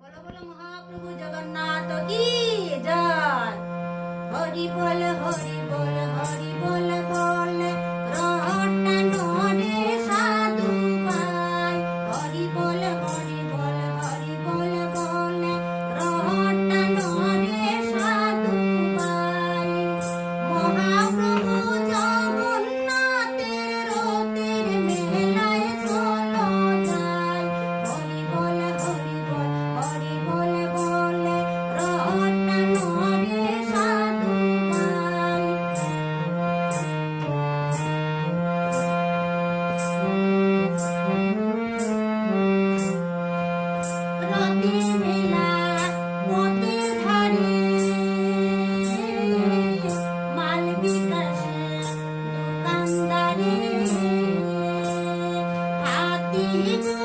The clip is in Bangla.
বলো বলো মহাপ্রভু জগন্নাথ কি জয় হরি বল হরি বল হরি It's